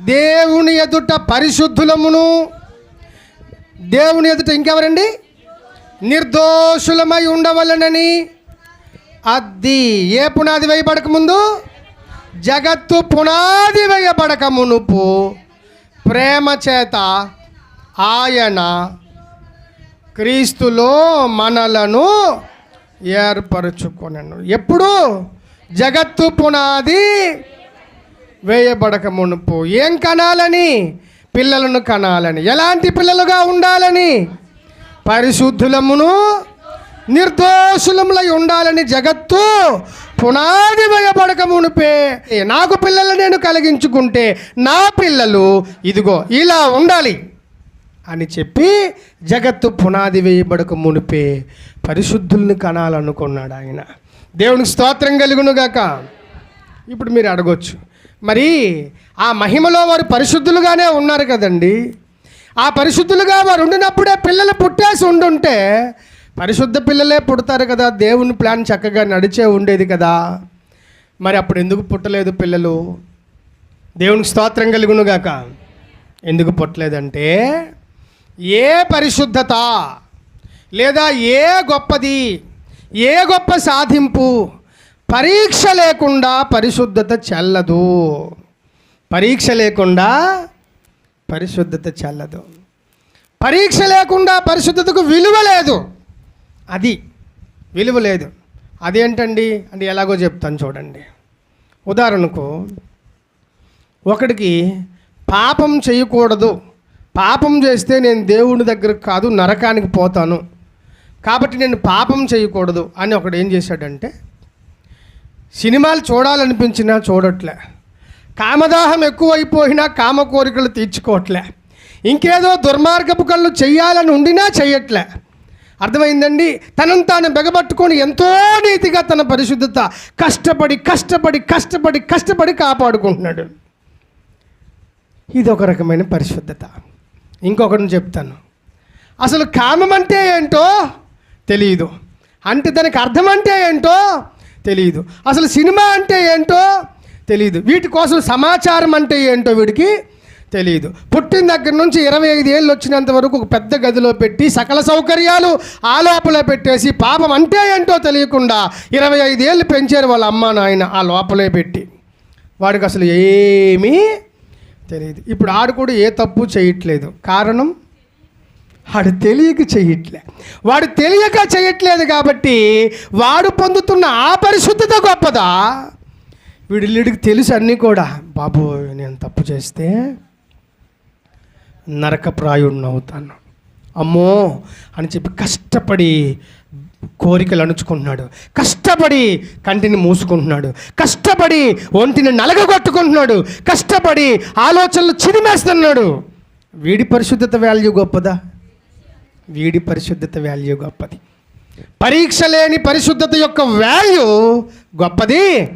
దేవుని ఎదుట పరిశుద్ధులమును. దేవుని ఎదుట ఇంకెవరండి? నిర్దోషులమై ఉండవలనని. అది ఏ పునాది వేయబడక ముందు? జగత్తు పునాది వేయబడక మునుపు. ప్రేమ చేత ఆయన క్రీస్తులో మనలను ఏర్పరచుకొనను. ఎప్పుడు? జగత్తు పునాది వేయబడక మునుపు ఏం కనాలని? పిల్లలను కనాలని. ఎలాంటి పిల్లలుగా ఉండాలని? పరిశుద్ధులమును నిర్దోషులములై ఉండాలని జగత్తు పునాది వేయబడక మునిపే. నాకు పిల్లలు నేను కలిగించుకుంటే నా పిల్లలు ఇదిగో ఇలా ఉండాలి అని చెప్పి జగత్తు పునాది వేయబడక మునిపే పరిశుద్ధుల్ని కనాలనుకున్నాడు ఆయన. దేవునికి స్తోత్రం కలుగునుగాక. ఇప్పుడు మీరు అడగొచ్చు. మరి ఆ మహిమలో వారు పరిశుద్ధులుగానే ఉన్నారు కదండి. ఆ పరిశుద్ధులుగా వారు ఉండినప్పుడే పిల్లలు పుట్టేసి ఉండుంటే పరిశుద్ధ పిల్లలే పుడతారు కదా దేవుని ప్లాన్ చక్కగా నడిచే ఉండేది కదా. మరి అప్పుడు ఎందుకు పుట్టలేదు పిల్లలు? దేవునికి స్తోత్రం కలుగునుగాక. ఎందుకు పుట్టలేదంటే ఏ పరిశుద్ధత లేదా ఏ గొప్పది ఏ గొప్ప సాధింపు పరీక్ష లేకుండా పరిశుద్ధత చెల్లదు. పరీక్ష లేకుండా పరిశుద్ధత చెల్లదు. పరీక్ష లేకుండా పరిశుద్ధతకు విలువ లేదు. అది విలువ లేదు. అదేంటండి? అంటే ఎలాగో చెప్తాను చూడండి. ఉదాహరణకు ఒకడికి పాపం చేయకూడదు. పాపం చేస్తే నేను దేవుని దగ్గరకు కాదు నరకానికి పోతాను. కాబట్టి నేను పాపం చేయకూడదు అని ఒకడు ఏం చేశాడంటే సినిమాలు చూడాలనిపించినా చూడట్లే. కామదాహం ఎక్కువైపోయినా కామ కోరికలు తీర్చుకోవట్లే. ఇంకేదో దుర్మార్గపు కళ్ళు చెయ్యాలని ఉండినా చెయ్యట్లే. అర్థమైందండి? తనను తాను బెగబట్టుకొని ఎంతో నీతిగా తన పరిశుద్ధత కష్టపడి కష్టపడి కష్టపడి కష్టపడి కాపాడుకుంటున్నాడు. ఇది ఒక రకమైన పరిశుద్ధత. ఇంకొకటిని చెప్తాను. అసలు కామం అంటే ఏంటో తెలియదు అంటే దానికి అర్థం అంటే ఏంటో తెలియదు అసలు సినిమా అంటే ఏంటో తెలియదు వీటి కోసం సమాచారం అంటే ఏంటో వీడికి తెలియదు పుట్టిన దగ్గర నుంచి ఇరవై ఐదు ఏళ్ళు వచ్చినంత వరకు ఒక పెద్ద గదిలో పెట్టి సకల సౌకర్యాలు ఆ లోపల పెట్టేసి పాపం అంటే ఏంటో తెలియకుండా ఇరవై ఐదు ఏళ్ళు పెంచారు వాళ్ళ అమ్మ నాయన ఆ లోపలే పెట్టి. వాడికి అసలు ఏమీ తెలియదు ఇప్పుడు ఆడు కూడా ఏ తప్పు చేయట్లేదు. కారణం వాడు తెలియక చేయట్లే. వాడు తెలియక చేయట్లేదు కాబట్టి వాడు పొందుతున్న ఆ పరిశుద్ధత గొప్పదా? వీడికి తెలుసు అన్నీ కూడా. బాబు నేను తప్పు చేస్తే నరకప్రాయుడిని అవుతాను అమ్మో అని చెప్పి కష్టపడి కోరికలు అణుచుకుంటున్నాడు. కష్టపడి కంటిని మూసుకుంటున్నాడు. కష్టపడి ఒంటిని నలగగొట్టుకుంటున్నాడు. కష్టపడి ఆలోచనలు చిరిమేస్తున్నాడు వీడి పరిశుద్ధత వాల్యూ గొప్పదా? వీడి పరిశుద్ధత వాల్యూ గొప్పది. పరీక్ష లేని పరిశుద్ధత యొక్క వాల్యూ గొప్పది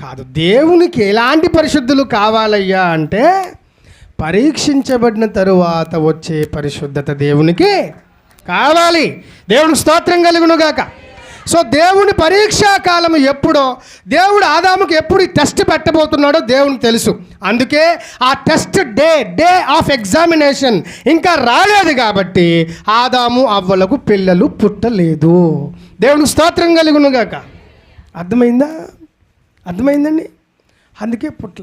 కాదు. దేవునికి ఎలాంటి పరిశుద్ధులు కావాలయ్యా అంటే పరీక్షించబడిన తరువాత వచ్చే పరిశుద్ధత దేవునికి కావాలి. దేవుని స్తోత్రం కలుగునుగాక. సో దేవుని పరీక్షా కాలం ఎప్పుడో దేవుడు ఆదాముకి ఎప్పుడు ఈ టెస్ట్ పెట్టబోతున్నాడో దేవునికి తెలుసు. అందుకే ఆ test day day of examination ఇంకా రాలేదు కాబట్టి ఆదాము అవ్వలకు పిల్లలు పుట్టలేదు. దేవుని స్తోత్రం కలుగునుగాక. అర్థమైందా? అర్థమైందండి? అందుకే పుట్ల